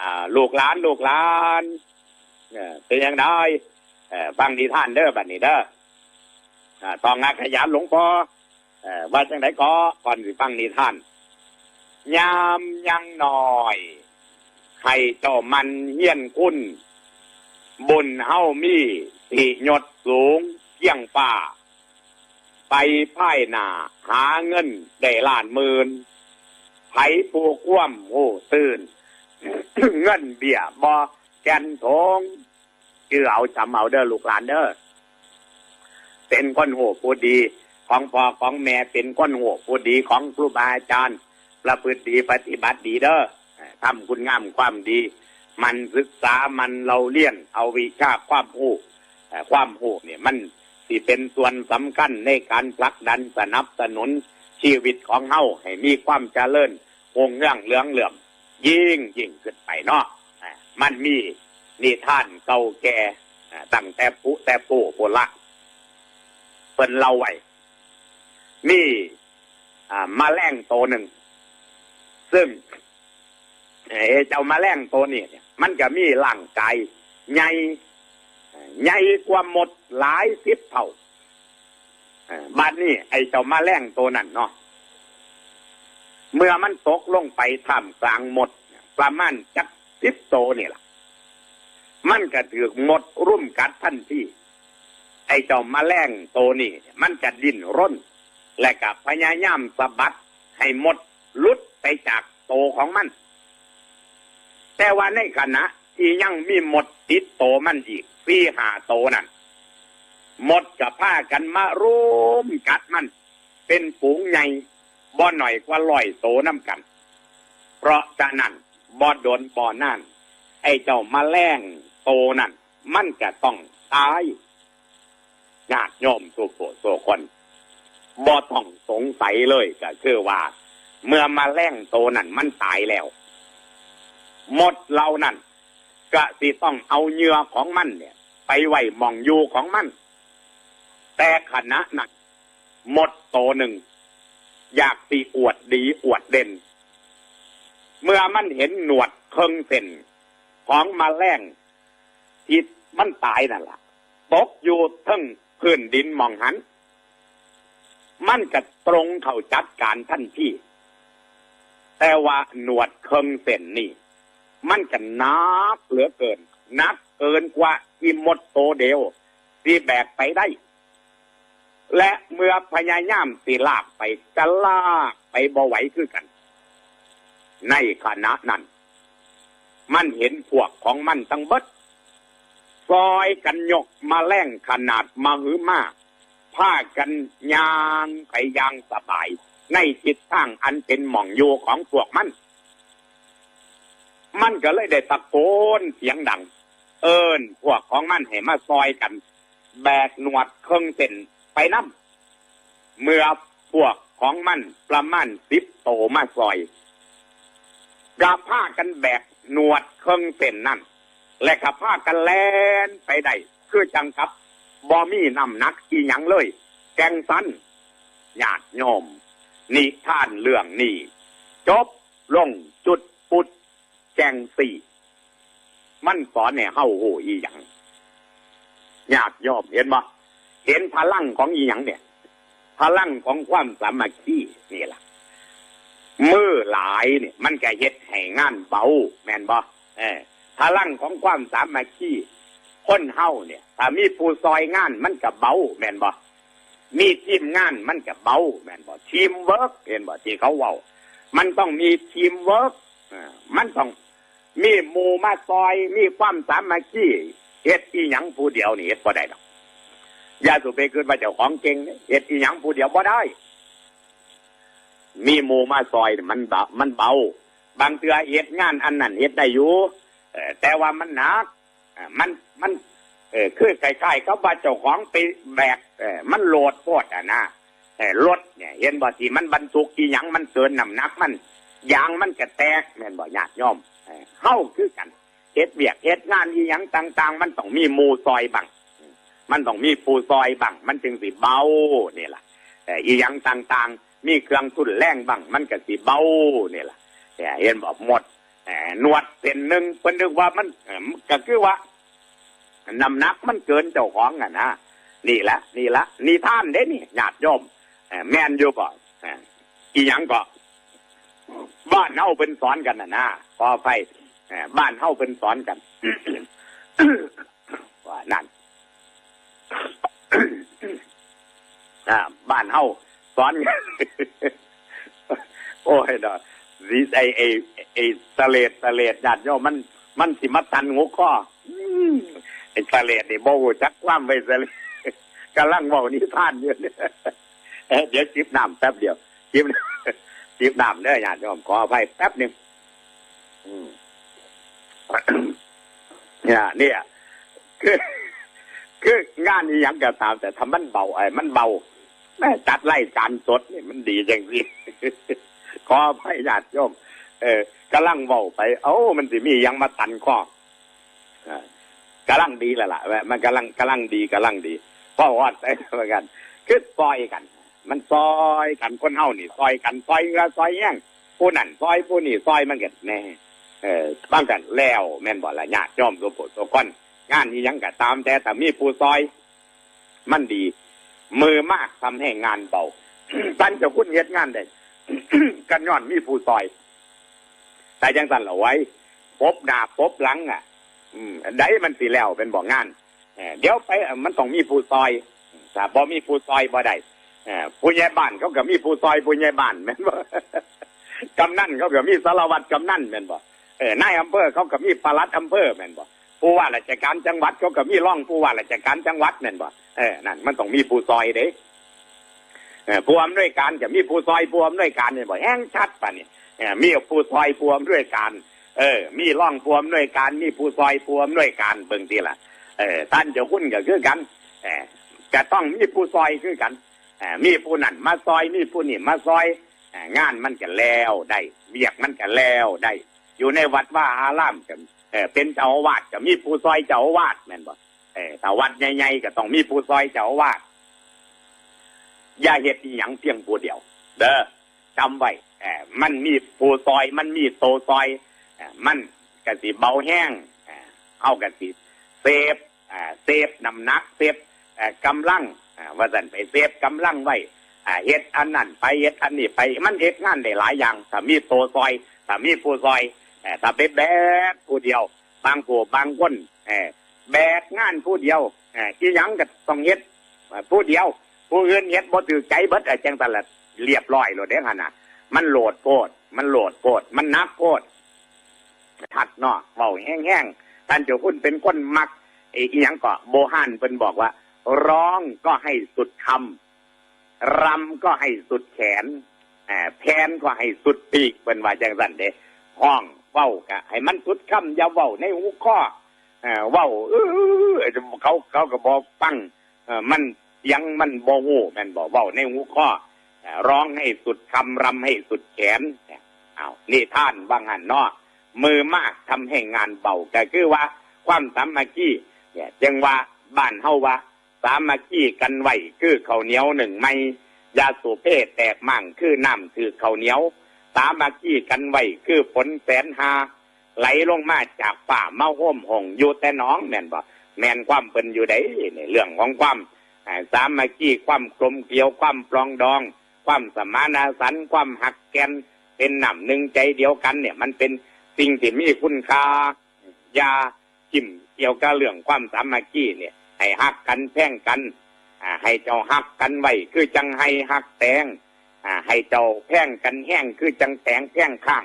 อ่าลูกหลานลูกหลานเออเป็นยังไงเออฟังนิทานเด้อบัดนี้เด้ออ่าต้องนักขยันหลวงพ่อเออว่าจังไดก็ก่อนสิฟังนิทานยามยังหน่อยให้เจ้ามันเฮียนคุณบุญเฮามีสิยศสูงเที่ยงป่า ไปพ่ายหนาหาเงินได้ล้านหมื่นไผปูกว่ำโอ้ตื่น เงินเบี้ยบอแกนทงคือเอาจำเอาเด้อลูกหลานเด้อเป็นคนโหผู้ดี ของพ่อของแม่เป็นคนโหผู้ดีของครูบาอาจารย์ประพฤติดีปฏิบัติดีเด้อทำคุณงามความดี มันศึกษามันเราเลี้ยน เอาวิชาความรู้ความรู้เนี่ยมันที่เป็นส่วนสำคัญในการผลักดันสนับสนุนชีวิตของเฮาให้มีความเจริญวงเรื่องเหลืองเหลื่อม ยิ่งยิ่งขึ้นไปเนาะมันมีนิทานเก่าแก่ตั้งแต่ปุแต่ปูโบราณเพิ่นเล่าไว้มีอ่ามาแรงโตวหนึ่ง ซึ่งเอ่อเจ้ามาแรงตัวนี้เนี่ย มันก็มีร่างกายใหญ่ใหญ่กว่าหมดหลายสิบเท่าบัดนี้ไอ้เจ้ามาแรงตัวนั้นเนาะ เมื่อมันตกลงไปท่ามกลางหมด ประมาณจักสิบโตนี่ล่ะมันก็ถือหมดรุ่มกัดทันทีไอ้เจ้ามาแรงโตนี่ มันจะดิ้นร่น และกับพยายามสะบัดให้หมดลุดไปจากโตของมัน แต่ว่าในขณะที่ยังมีหมดติดโตมันอีกสี่หาโตนั่นหมดกับผ้ากันมารุมกัดมัน เป็นฝูงใหญ่ บ่หน่อยกว่าลอยโตน้ำกัน เพราะฉะนั้นบ่โดนบ่อนั่นไอ้เจ้ามาแรงโตนั่นมันจะต้องตายญาติโยมสุโขโสคนบ่ต้องสงสัยเลยก็คือว่า เมื่อมาแรงโตนั่นมันตายแล้ว หมดเรานั่นก็สิต้องเอาเหยื่อของมันเนี่ย ไปไว้มองอยู่ของมัน แต่ขณะนั้นหมดโตหนึ่ง อยากตีอวดดีอวดเด่น เมื่อมันเห็นหนวดเคิงเส้นของมาแรงที่มันตายนั่นล่ะตกอยู่ทั้งพื้นดินมองหัน มันก็ตรงเข้าจัดการทันที่ แต่ว่าหนวดเคิงเส้นนี่ มันก็นักเหลือเกิน นักเกินกว่าอีหมดโตเดียวที่แบกไปได้ และเมื่อพยายามสิลากไปจะลากไปบ่ไหวคือกัน ในขณะนั้น มันเห็นพวกของมันทั้งเบิดซอยกันยกมาแล่งขนาดมาหือมาผ้ากันยางไปยางสบาย ในจิตทางอันเป็นหม่องโยของพวกมัน มันก็เลยได้ตะโกนเสียงดัง เอิญพวกของมันให้มาซอยกัน แบกหนวดเครื่องเส้น ไปน้ำเมื่อพวกของมันประมาณสิบโตมาซอยกระผ้ากันแบกหนวดเครื่องเส้นนั่น และกระผ้ากันแลนไปได้คือจังกับบอมี่นำนักอีหยังเลย แกงสันญาติโยมนิท่านเรื่องนี้ จบลงจุดปุดแจงสี่ มันสอนเนี่ยเฮาโหอีหยังญาติโยมเห็นบ่ เห็นพลังของอีหยังเนี่ย พลังของความสามัคคีนี่แหละมือหลายเนี่ย มันก็เฮ็ดให้งานเบา แม่นบ่เออพลังของความสามัคคีคนเฮาเนี่ยถ้ามีผู้ซอยงานมันก็เบา แม่นบ่มีทีมงานมันก็เบา แม่นบ่ทีมเวิร์กเห็นบ่ที่เขาเว้ามันต้องมีทีมเวิร์กอ่ามันต้องมีหมู่มาซอย มีความสามัคคีเฮ็ดอีหยังผู้เดียวนี่เฮ็ดบ่ได้ดอก ยาสุไปคืนว่าเจ้าของเก่งเนี่ยเฮ็ดอีหยังผู้เดียวบ่ได้ มีหมูมาซอยมันเบามันเบา บางเทื่อเฮ็ดงานอันนั้นเฮ็ดได้อยู่แต่ว่ามันหนักมันมันเออคือใกล้ๆเขาว่าเจ้าของไปแบกเออมันโหลดโพดอะนะเออรถเนี่ย เห็นบ่ที่มันบรรทุกอีหยังมันเกินน้ำหนักมันยางมันก็แตกแม่นบ่ญาติยมเออเฮาคือกันเฮ็ดเวียกเฮ็ดงานอีหยังต่าง ๆ มันต้องมีมูซอยบัง มันต้องมีปูซอยบังมันจึงสิเบาเนี่ยล่ะแต่อีหยังต่างๆ มีเครื่องทุนแรงบังมันก็สิเบาเนี่ยล่ะแต่เห็นบอกหมดเอ่อหนวดเส้นหนึ่งเพิ่นนึกว่ามันก็คือว่าน้ำหนักมันเกินเจ้าของอะนะนี่ละนี่ละนี่ท่านเด้นี่ญาติโยมเอ่อแม่นอยู่บ่อ่ออีหยังก็บ้านเฮาเป็นสอนกันนะนะพอไปบ้านเฮาเป็นสอนกัน ว่านั่น อ่าบ้านเฮาสอนโอ้ยดอกสีไอไอไอสะเลดสะเลดญาติโยมมัน มันสิมาตันงูข้อไอสะเลดนี่บ่จักความไปสะเลดกำลังเว้านิทานอยู่เนี่ยเอ้ยเดี๋ยวจิบน้ำแป๊บเดียวจิบจิบน้ำเด้อญาติโยมขออภัยแป๊บหนึงเนี่ยเนี่ยคือคืองานนี้ยังก็ตามแต่ทำมันเบาไอ้มันเบา แม่จัดไล่จานสดนี่มันดีจังสิขอพระญาติโยม เออกำลังเบาไป เอ้ามันสิมียังมาตันข้ออ่ากำลังดีแล้วล่ะมันกำลังกำลังดีกำลังดีพราะว่าแต่เหมือนกันคือซอยกัน มันซอยกันคนเฮานี่ซอยกันซอยเงือซอยแย่งผู้นั่นซอยผู้นี่ซอยมันเกิดแน่เออบางกันแล้วแม่นบ่ละญาติโยมตัวโปรดตัวก้อนงานนี้ยังก็ตามแต่แต่มีผู้ซอย มันดี มือมากทำให้งานเบาท่านจะคุ้นเฮ็ดงานได้กันย้อนมีผู้ซอย แต่ยังสั่นเอาไว้ พบหน้าพบหลัง อะ อืมได้มันสิแล้วเป็นบ่งานเดี๋ยวไปมันต้องมีผู้ซอยถ้าบ่มีผู้ซอยบ่ได้ผู้ใหญ่บ้านเขาก็มีผู้ซอยผู้ใหญ่บ้านแม่นบ่กำนันเขาก็มีสารวัตรกำนันแม่นบ่เออนายอำเภอเขาก็มีปลัดอำเภอแม่นบ่ ผู้ว่าราชการจังหวัดเขาก็มีร่องผู้ว่าราชการจังหวัดแม่นบ่เออนั่นมันต้องมีผู้ซอยเด้เออผู้อำนวยการก็มีผู้ซอยผู้อำนวยการเนี่ยบ่แห้งชัดป่ะนี่เออมีผู้ซอยผู้อำนวยการ เออ มีร่องผู้อำนวยการ มีผู้ซอยผู้อำนวยการเบิ่งทีละเออท่านเจ้าคุณก็คือกันเออจะต้องมีผู้ซอยคือกันเออมีผู้นั่นมาซอยมีผู้นี่มาซอยงานมันก็แล้วได้เบียกมันก็แล้วได้ อยู่ในวัดว่าอารามก็เอเป็นเจ้าอาวาสก็มีผู้ซอยเจ้าอาวาสแม่นบ่เออแต่วัดใหญ่ๆก็ต้องมีผู้ซอยเจ้าอาวาสอย่าเฮ็ดอีหยังเพียงผู้เดียว เด้อจำไว้เออมันมีผู้ซอย มันมีโตซอยอ่ามันกสิเบาแห้งเอ่าเอากสิเซฟอ่าเซฟน้ำหนักเซฟอ่ากำลังอ่าว่าสั่นไปเซฟกำลังไว้อ่าเฮ็ดอันนั้นไปเฮ็ดอันนี้ไปมันเฮ็ดงานได้หลายอย่างถ้ามีโตซอยถ้ามีผู้ซอย ถ้าไปแบกผู้เดียว บางผู้บางคนแบกงานผู้เดียวเอ่ออีหยังก็ต้องเฮ็ดผู้เดียว ผู้อื่นเฮ็ดบ่ถือใจเบิดอะจังซั่นละเรียบร้อยโลดเด้หั่นน่ะมันโหลดโพด มันโหลดโพด มันนักโพดทัดเนาะเบาแห้งๆท่านเจ้าคุณเป็นคนมักไอ้อีหยังก็โบฮันเป็นบอกว่า ร้องก็ให้สุดคำรำก็ให้สุดแขนแอบแพนก็ให้สุดปีกเป็นว่าจังสันเด้ห้อง เว้ากะให้มันสุดคำอย่าเว้าในหูข้อเออเว้าเออเขาเขาก็บอกฟังมันยังมันบ่หูแมันบอกเว้าในหูข้อร้องให้สุดคำรำให้สุดแขนเอานี่ท่านบางหันนาะมือมากทำให้งานเบาก็คือว่า ความสามัคคีเนี่ยจึงว่าบ้านเฮาว่า สามัคคีกันไหวคือเขาเหนียวหนึ่งไม่ยาสูเพศแตกมั่งคือน้ำคือเขาเหนียว สามัคคีกันไว้คือฝนแสนหาไหลลงมาจากป่ามาห้มหงอยู่แต่น้องแม่นบ่แม่นความเป็นอยู่ไดในเรื่องของความสามัคคีความกลมเกลียวความปลองดอง ความสมานฉันความหักแกน เป็นหนำหนึ่งใจเดียวกันเนี่ย มันเป็นสิ่งที่มีคุณค่ายาจิ้มเกี่ยวกับเรื่องความสามัคคีเนี่ย ให้ฮักกันแพ่งกันให้เจ้าฮักกันไว้คือจังให้ฮักแตง ให้เจ้าแพ่งกันแห้งคือจังแตงแพ่งข้าง